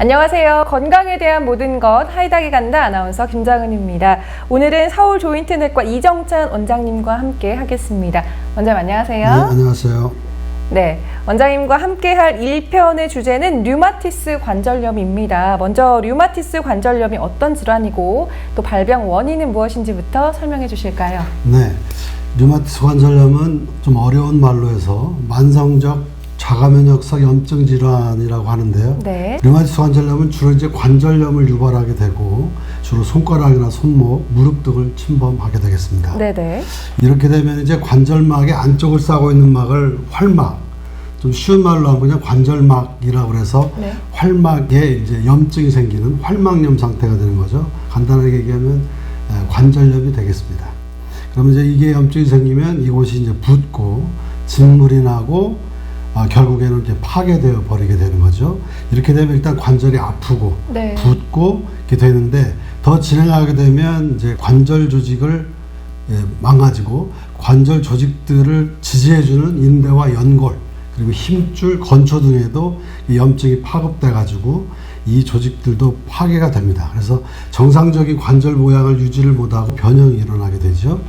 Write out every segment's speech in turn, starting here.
안녕하세요. 건강에 대한 모든 것 하이닥이 간다 아나운서 김장은입니다. 오늘은 서울 조인트넷과 이정찬 원장님과 함께 하겠습니다. 원장님 안녕하세요. 네, 안녕하세요. 네, 원장님과 함께 할 1편의 주제는 류마티스 관절염입니다. 먼저 류마티스 관절염이 어떤 질환이고 또 발병 원인은 무엇인지부터 설명해 주실까요? 네, 류마티스 관절염은 좀 어려운 말로 해서 만성적 자가면역성 염증 질환이라고 하는데요. 네. 류마티스 관절염은 주로 이제 관절염을 유발하게 되고 주로 손가락이나 손목, 무릎 등을 침범하게 되겠습니다. 네네. 이렇게 되면 이제 관절막의 안쪽을 싸고 있는 막을 활막, 좀 쉬운 말로 하면 그냥 관절막이라고 그래서 네. 활막에 이제 염증이 생기는 활막염 상태가 되는 거죠. 간단하게 얘기하면 에, 관절염이 되겠습니다. 그러면 이제 이게 염증이 생기면 이곳이 이제 붓고 진물이 나고 아, 결국에는 이제 파괴되어 버리게 되는 거죠. 이렇게 되면 일단 관절이 아프고 네. 붓고 이렇게 되는데 더 진행하게 되면 이제 관절 조직을 예, 망가지고 관절 조직들을 지지해주는 인대와 연골 그리고 힘줄, 건초 등에도 이 염증이 파급돼 가지고 이 조직들도 파괴가 됩니다. 그래서 정상적인 관절 모양을 유지를 못하고 변형이 일어나게 되죠.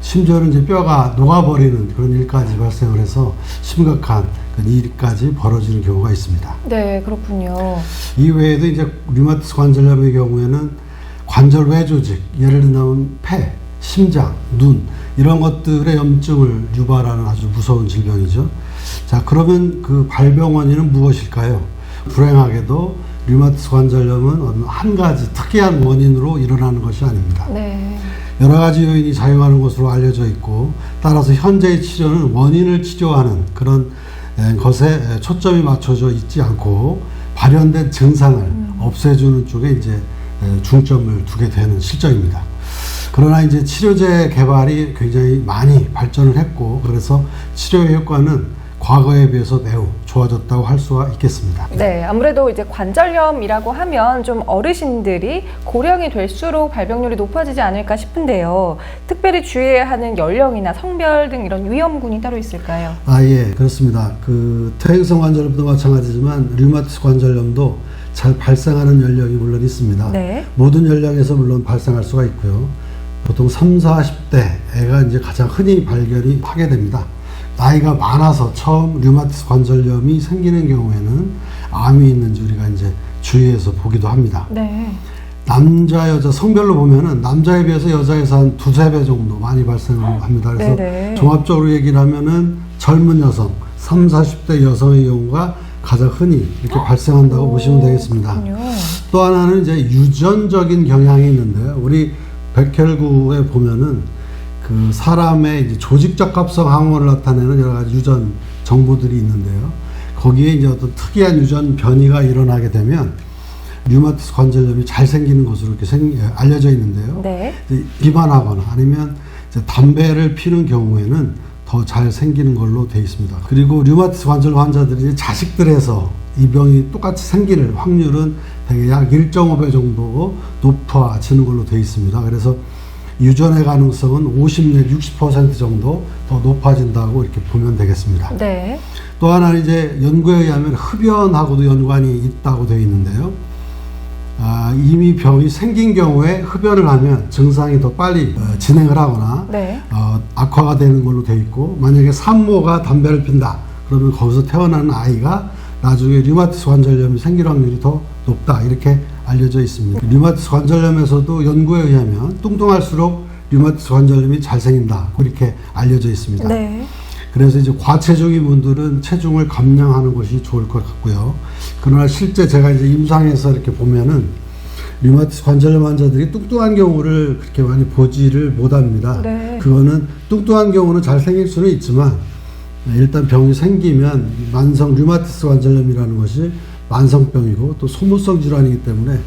심지어는 이제 뼈가 녹아버리는 그런 일까지 발생을 해서 심각한 일까지 벌어지는 경우가 있습니다. 네, 그렇군요. 이 외에도 이제 류마티스 관절염의 경우에는 관절 외 조직, 예를 들면 폐, 심장, 눈 이런 것들의 염증을 유발하는 아주 무서운 질병이죠. 자, 그러면 그 발병 원인은 무엇일까요? 불행하게도 류마티스 관절염은 어느 한 가지 특이한 원인으로 일어나는 것이 아닙니다. 네. 여러 가지 요인이 작용하는 것으로 알려져 있고 따라서 현재의 치료는 원인을 치료하는 그런 에, 것에 에, 초점이 맞춰져 있지 않고 발현된 증상을 없애주는 쪽에 이제 에, 중점을 두게 되는 실정입니다. 그러나 이제 치료제 개발이 굉장히 많이 발전을 했고 그래서 치료 효과는 과거에 비해서 매우 좋아졌다고 할 수가 있겠습니다. 네, 아무래도 이제 관절염이라고 하면 좀 어르신들이 고령이 될수록 발병률이 높아지지 않을까 싶은데요. 특별히 주의해야 하는 연령이나 성별 등 이런 위험군이 따로 있을까요? 아, 예, 그렇습니다. 그 퇴행성 관절염도 마찬가지지만 류마티스 관절염도 잘 발생하는 연령이 물론 있습니다. 네. 모든 연령에서 물론 발생할 수가 있고요. 보통 3, 40대 애가 이제 가장 흔히 발견이 하게 됩니다. 나이가 많아서 처음 류마티스 관절염이 생기는 경우에는 암이 있는지 우리가 이제 주위에서 보기도 합니다. 네. 남자 여자 성별로 보면은 남자에 비해서 여자에서 한 두세 배 정도 많이 발생합니다. 그래서 네네. 종합적으로 얘기를 하면은 젊은 여성, 3, 40대 여성의 경우가 가장 흔히 이렇게 발생한다고 보시면 되겠습니다. 그렇군요. 또 하나는 이제 유전적인 경향이 있는데요. 우리 백혈구에 보면은 그 사람의 이제 조직적 합성 항원을 나타내는 여러 가지 유전 정보들이 있는데요. 거기에 이제 어떤 특이한 유전 변이가 일어나게 되면 류마티스 관절염이 잘 생기는 것으로 이렇게 생, 알려져 있는데요. 네. 비만하거나 아니면 담배를 피는 경우에는 더 잘 생기는 걸로 돼 있습니다. 그리고 류마티스 관절 환자들이 자식들에서 이 병이 똑같이 생길 확률은 대개 약 1.5배 정도 높아지는 걸로 돼 있습니다. 그래서 유전의 가능성은 50 내지 60% 정도 더 높아진다고 이렇게 보면 되겠습니다. 네. 또 하나는 이제 연구에 의하면 흡연하고도 연관이 있다고 되어 있는데요. 아, 이미 병이 생긴 경우에 흡연을 하면 증상이 더 빨리 어, 진행을 하거나 네. 어, 악화가 되는 걸로 되어 있고 만약에 산모가 담배를 핀다 그러면 거기서 태어나는 아이가 나중에 류마티스 관절염이 생길 확률이 더 높다 이렇게 알려져 있습니다. 류마티스 관절염에서도 연구에 의하면 뚱뚱할수록 류마티스 관절염이 잘 생긴다 이렇게 알려져 있습니다. 네. 그래서 이제 과체중인 분들은 체중을 감량하는 것이 좋을 것 같고요. 그러나 실제 제가 이제 임상에서 이렇게 보면은 류마티스 관절염 환자들이 뚱뚱한 경우를 그렇게 많이 보지를 못합니다. 네. 그거는 뚱뚱한 경우는 잘 생길 수는 있지만 일단 병이 생기면 만성 류마티스 관절염이라는 것이 만성병이고 또 소모성 질환이기 때문에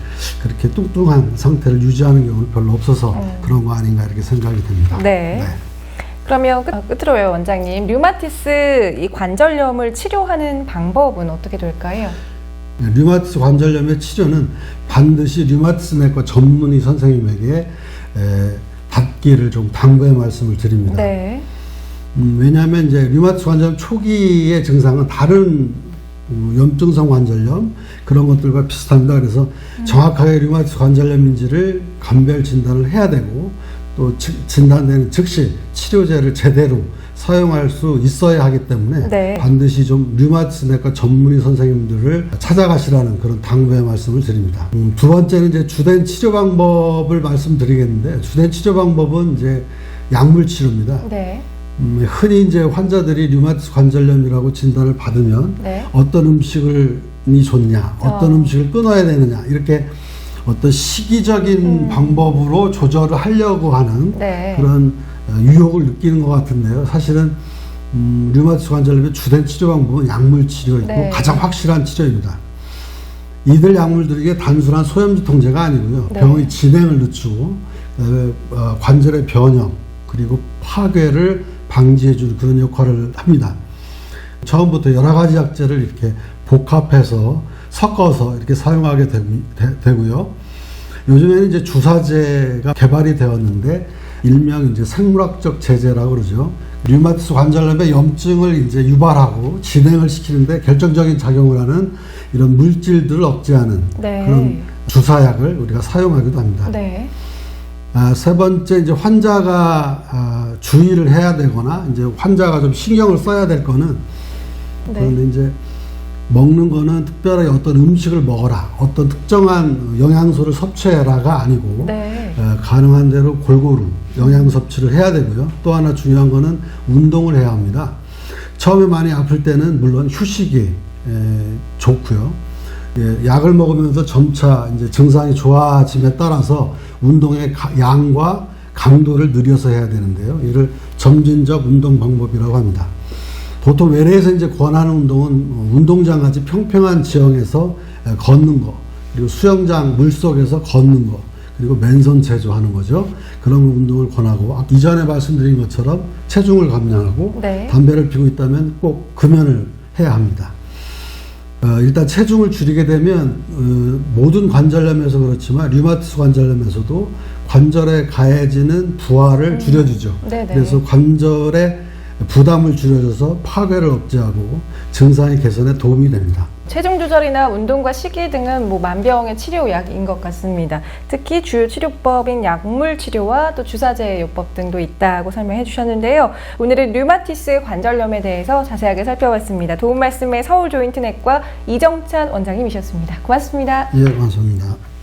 그렇게 뚱뚱한 상태를 유지하는 경우는 별로 없어서 음. 그런 거 아닌가 이렇게 생각이 됩니다. 네. 그러면 끝, 어, 끝으로요, 원장님. 류마티스 이 관절염을 치료하는 방법은 어떻게 될까요? 네, 류마티스 관절염의 치료는 반드시 류마티스 내과 전문의 선생님에게 에, 받기를 좀 당부의 말씀을 드립니다. 네. 음, 왜냐하면 이제 류마티스 관절염 초기의 증상은 다른 어, 염증성 관절염 그런 것들과 비슷합니다. 그래서 정확하게 류마티스 관절염인지를 감별 진단을 해야 되고 또 지- 진단되는 즉시 치료제를 제대로 사용할 수 있어야 하기 때문에 네. 반드시 좀 류마티스 내과 전문의 선생님들을 찾아가시라는 그런 당부의 말씀을 드립니다. 음, 두 번째는 이제 주된 치료 방법을 말씀드리겠는데 주된 치료 방법은 이제 약물 치료입니다. 네. 음, 흔히 이제 환자들이 류마티스 관절염이라고 진단을 받으면 네. 어떤 음식을 이 좋냐, 어떤 어. 음식을 끊어야 되느냐 이렇게 어떤 시기적인 방법으로 조절을 하려고 하는 네. 그런 어, 유혹을 느끼는 것 같은데요. 사실은 음, 류마티스 관절염의 주된 치료 방법은 약물 치료이고 네. 가장 확실한 치료입니다. 이들 약물들이 이게 단순한 소염제 통제가 아니고요. 네. 병의 진행을 늦추고 그다음에 어, 관절의 변형 그리고 파괴를 방지해주는 그런 역할을 합니다. 처음부터 여러 가지 약제를 이렇게 복합해서 섞어서 이렇게 사용하게 되, 고 요 요즘에는 이제 주사제가 개발이 되었는데 일명 이제 생물학적 제제라고 그러죠. 류마티스 관절염의 염증을 이제 유발하고 진행을 시키는데 결정적인 작용을 하는 이런 물질들을 억제하는 네. 그런 주사약을 우리가 사용하기도 합니다. 네. 아, 세 번째 이제 환자가 아, 주의를 해야 되거나 이제 환자가 좀 신경을 써야 될 거는 네. 그런데 이제 먹는 거는 특별하게 어떤 음식을 먹어라, 어떤 특정한 영양소를 섭취해라가 아니고 네. 어, 가능한 대로 골고루 영양 섭취를 해야 되고요. 또 하나 중요한 거는 운동을 해야 합니다. 처음에 많이 아플 때는 물론 휴식이 에, 좋고요. 예, 약을 먹으면서 점차 이제 증상이 좋아짐에 따라서 운동의 가- 양과 강도를 늘려서 해야 되는데요. 이를 점진적 운동 방법이라고 합니다. 보통 외래에서 이제 권하는 운동은 어, 운동장 같이 평평한 지형에서 에, 걷는 거, 그리고 수영장 물 속에서 걷는 거, 그리고 맨손 체조하는 거죠. 그런 운동을 권하고 아, 이전에 말씀드린 것처럼 체중을 감량하고 네. 담배를 피고 있다면 꼭 금연을 해야 합니다. 어, 일단 체중을 줄이게 되면 어, 모든 관절염에서 그렇지만 류마티스 관절염에서도 관절에 가해지는 부하를 줄여주죠. 네네. 그래서 관절의 부담을 줄여줘서 파괴를 억제하고 증상의 개선에 도움이 됩니다. 체중 조절이나 운동과 식이 등은 뭐 만병의 치료약인 것 같습니다. 특히 주요 치료법인 약물 치료와 또 주사제 요법 등도 있다고 설명해 주셨는데요. 오늘은 류마티스 관절염에 대해서 자세하게 살펴봤습니다. 도움 말씀에 서울 조인트넷과 이정찬 원장님이셨습니다. 고맙습니다. 예, 감사합니다.